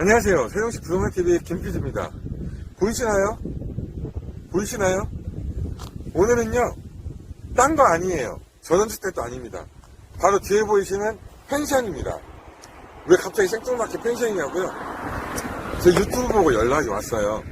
안녕하세요. 세종시 부동산TV 김PD입니다. 보이시나요? 보이시나요? 오늘은요, 딴 거 아니에요. 전원주택도 아닙니다. 바로 뒤에 보이시는 펜션입니다. 왜 갑자기 생뚱맞게 펜션이냐고요? 제 유튜브 보고 연락이 왔어요.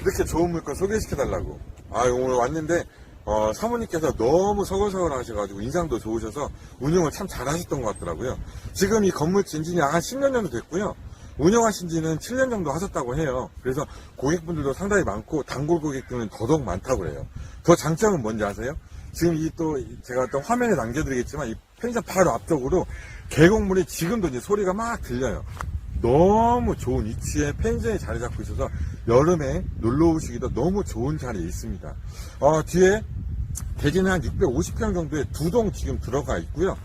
이렇게 좋은 물건 소개시켜달라고. 아, 오늘 왔는데, 어, 사모님께서 너무 서글서글 하셔가지고 인상도 좋으셔서 운영을 참 잘하셨던 것 같더라고요. 지금 이 건물 진진이 한 10년 정도 됐고요. 운영하신 지는 7년 정도 하셨다고 해요. 그래서 고객분들도 상당히 많고 단골 고객들은 더더욱 많다고 해요. 더 장점은 뭔지 아세요? 지금 이 또 제가 또 화면에 남겨드리겠지만 이 편의점 바로 앞쪽으로 계곡물이 지금도 이제 소리가 막 들려요. 너무 좋은 위치에 펜션이 자리 잡고 있어서 여름에 놀러 오시기도 너무 좋은 자리에 있습니다. 어, 뒤에 대지는 한 650평 정도의 두 동 지금 들어가 있고요.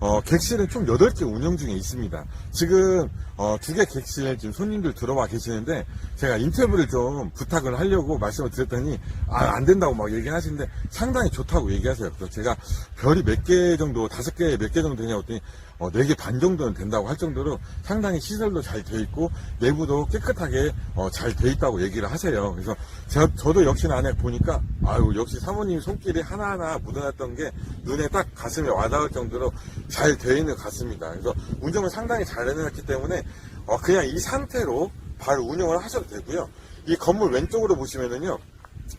어, 객실은 총 8개 운영 중에 있습니다. 지금, 어, 두 개 객실 지금 손님들 들어와 계시는데, 제가 인터뷰를 좀 부탁을 하려고 말씀을 드렸더니, 아, 안 된다고 막 얘기하시는데, 상당히 좋다고 얘기하세요. 그래서 제가 별이 몇 개 정도, 다섯 개, 몇 개 정도 되냐고 했더니, 어, 4개 반 정도는 된다고 할 정도로 상당히 시설도 잘 돼 있고, 내부도 깨끗하게, 어, 잘 돼 있다고 얘기를 하세요. 그래서 저, 저도 역시나 안에 보니까, 아유, 역시 사모님 손길이 하나하나 묻어났던 게 눈에 딱 가슴에 와닿을 정도로 잘 돼 있는 것 같습니다. 그래서 운영을 상당히 잘 해놨기 때문에, 어, 그냥 이 상태로 바로 운영을 하셔도 되고요. 이 건물 왼쪽으로 보시면은요,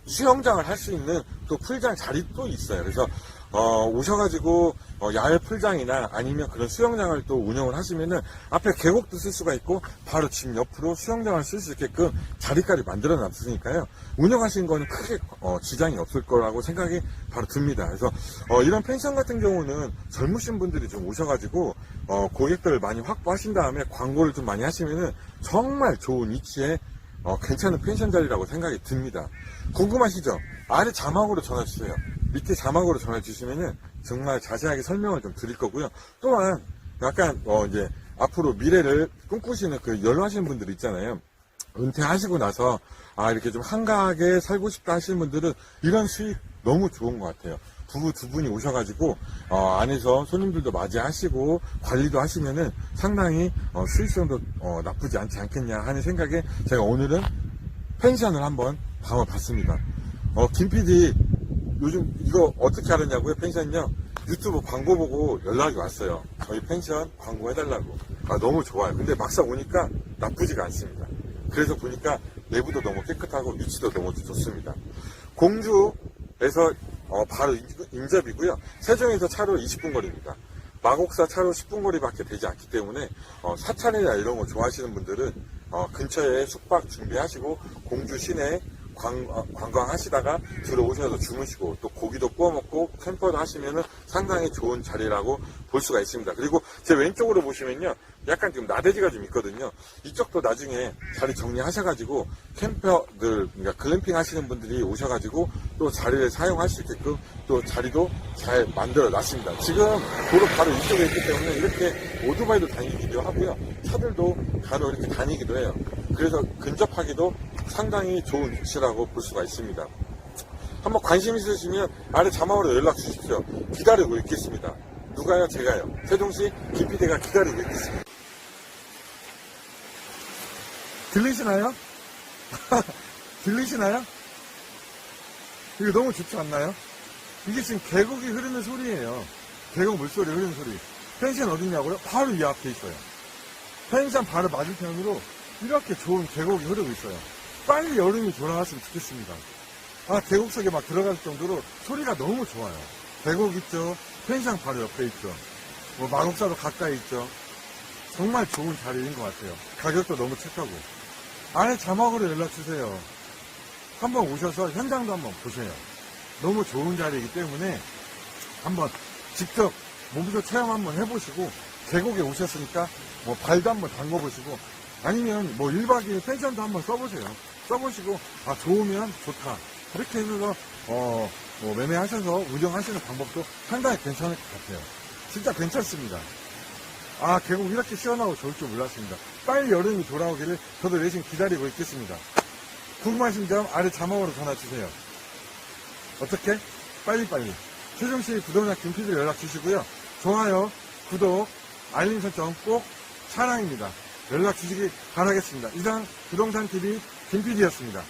수영장을 할 수 있는 또 풀장 자리 또 있어요. 그래서 어, 오셔가지고 어, 야외 풀장이나 아니면 그런 수영장을 또 운영을 하시면은 앞에 계곡도 쓸 수가 있고 바로 집 옆으로 수영장을 쓸 수 있게끔 자리까지 만들어 놨으니까요. 운영하시는 거는 크게 어, 지장이 없을 거라고 생각이 바로 듭니다. 그래서 어, 이런 펜션 같은 경우는 젊으신 분들이 좀 오셔가지고 어, 고객들을 많이 확보하신 다음에 광고를 좀 많이 하시면은 정말 좋은 위치에 어, 괜찮은 펜션 자리라고 생각이 듭니다. 궁금하시죠? 아래 자막으로 전화 주세요. 밑에 자막으로 전화 주시면은 정말 자세하게 설명을 좀 드릴 거고요. 또한 약간 어 이제 앞으로 미래를 꿈꾸시는 그 연로하시는 분들 있잖아요. 은퇴하시고 나서 아 이렇게 좀 한가하게 살고 싶다 하시는 분들은 이런 수익 너무 좋은 것 같아요. 부부 두 분이 오셔가지고 어, 안에서 손님들도 맞이하시고 관리도 하시면은 상당히 어, 수익성도 어, 나쁘지 않지 않겠냐 하는 생각에 제가 오늘은 펜션을 한번 담아봤습니다. 어, 김 PD 요즘 이거 어떻게 하느냐고요? 펜션요? 유튜브 광고 보고 연락이 왔어요. 저희 펜션 광고 해달라고. 아, 너무 좋아요. 근데 막상 오니까 나쁘지가 않습니다. 그래서 보니까 내부도 너무 깨끗하고 위치도 너무 좋습니다. 공주에서 어, 바로 인- 인접이고요. 세종에서 차로 20분 거리입니다. 마곡사 차로 10분 거리밖에 되지 않기 때문에 어, 사찰이나 이런 거 좋아하시는 분들은 어, 근처에 숙박 준비하시고 공주 시내 관, 어, 관광하시다가 들어오셔서 주무시고 또 고기도 구워 먹고 캠퍼도 하시면은 상당히 좋은 자리라고 볼 수가 있습니다. 그리고 제 왼쪽으로 보시면요. 약간 지금 나대지가 좀 있거든요. 이쪽도 나중에 자리 정리하셔가지고 캠퍼들, 그러니까 글램핑 하시는 분들이 오셔가지고 또 자리를 사용할 수 있게끔 또 자리도 잘 만들어 놨습니다. 지금 도로 바로 이쪽에 있기 때문에 이렇게 오토바이도 다니기도 하고요. 차들도 바로 이렇게 다니기도 해요. 그래서 근접하기도 상당히 좋은 위치라고 볼 수가 있습니다. 한번 관심 있으시면 아래 자막으로 연락 주십시오. 기다리고 있겠습니다. 누가요? 제가요. 세종시 김PD가 기다리고 있겠습니다. 들리시나요? 들리시나요? 이거 너무 좋지 않나요? 이게 지금 계곡이 흐르는 소리예요. 계곡 물소리 흐르는 소리. 펜션 어디냐고요? 바로 이 앞에 있어요. 펜션 바로 맞은편으로 이렇게 좋은 계곡이 흐르고 있어요. 빨리 여름이 돌아왔으면 좋겠습니다. 아, 계곡 속에 막 들어갈 정도로 소리가 너무 좋아요. 계곡 있죠? 펜션 바로 옆에 있죠? 뭐, 마곡사도 가까이 있죠? 정말 좋은 자리인 것 같아요. 가격도 너무 착하고. 안에 자막으로 연락주세요. 한번 오셔서 현장도 한번 보세요. 너무 좋은 자리이기 때문에 한번 직접 몸소 체험 한번 해보시고 계곡에 오셨으니까 뭐 발도 한번 담궈보시고 아니면 뭐 1박 2일 펜션도 한번 써보세요. 써보시고 아 좋으면 좋다. 그렇게 해서 어, 뭐 매매하셔서 운영하시는 방법도 상당히 괜찮을 것 같아요. 진짜 괜찮습니다. 아 계곡 이렇게 시원하고 좋을 줄 몰랐습니다. 빨리 여름이 돌아오기를 저도 내심 기다리고 있겠습니다. 궁금하신 점 아래 자막으로 전화 주세요. 어떻게? 빨리빨리. 세종시 부동산 김PD로 연락 주시고요. 좋아요, 구독, 알림 설정 꼭 사랑입니다. 연락 주시기 바라겠습니다. 이상 부동산TV 김PD였습니다.